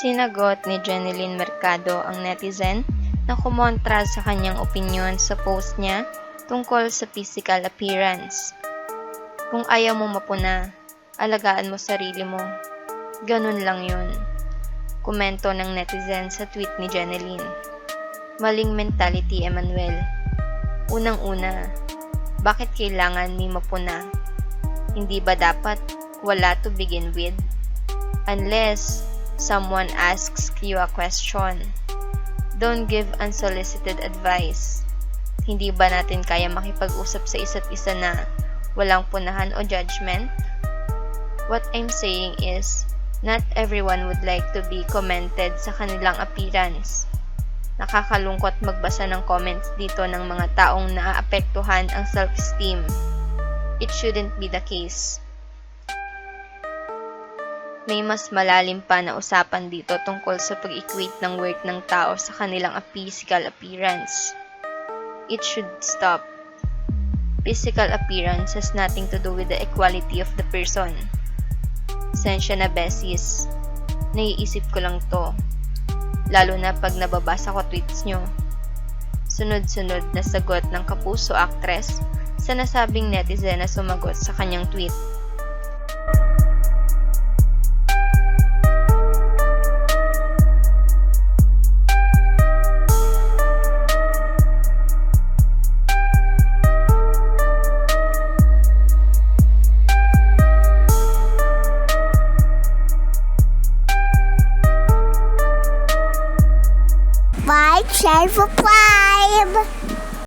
Sinagot ni Jeneline Mercado ang netizen na kumontra sa kanyang opinion sa post niya tungkol sa physical appearance. Kung ayaw mo mapuna, alagaan mo sarili mo. Ganun lang yun. Komento ng netizen sa tweet ni Jeneline. Maling mentality, Emmanuel. Unang-una, bakit kailangan may mapuna? Hindi ba dapat wala to begin with? Unless someone asks you a question. Don't give unsolicited advice. Hindi ba natin kaya makipag-usap sa isa't isa na walang punahan o judgment? What I'm saying is, not everyone would like to be commented sa kanilang appearance. Nakakalungkot magbasa ng comments dito ng mga taong naaapektuhan ang self-esteem. It shouldn't be the case. May mas malalim pa na usapan dito tungkol sa pag-equate ng worth ng tao sa kanilang physical appearance. It should stop. Physical appearance has nothing to do with the equality of the person. Sensya na besis. Naiisip ko lang to. Lalo na pag nababasa ko tweets nyo. Sunod-sunod na sagot ng kapuso actress sa nasabing netizen na sumagot sa kanyang tweet. subscribe, share, subscribe.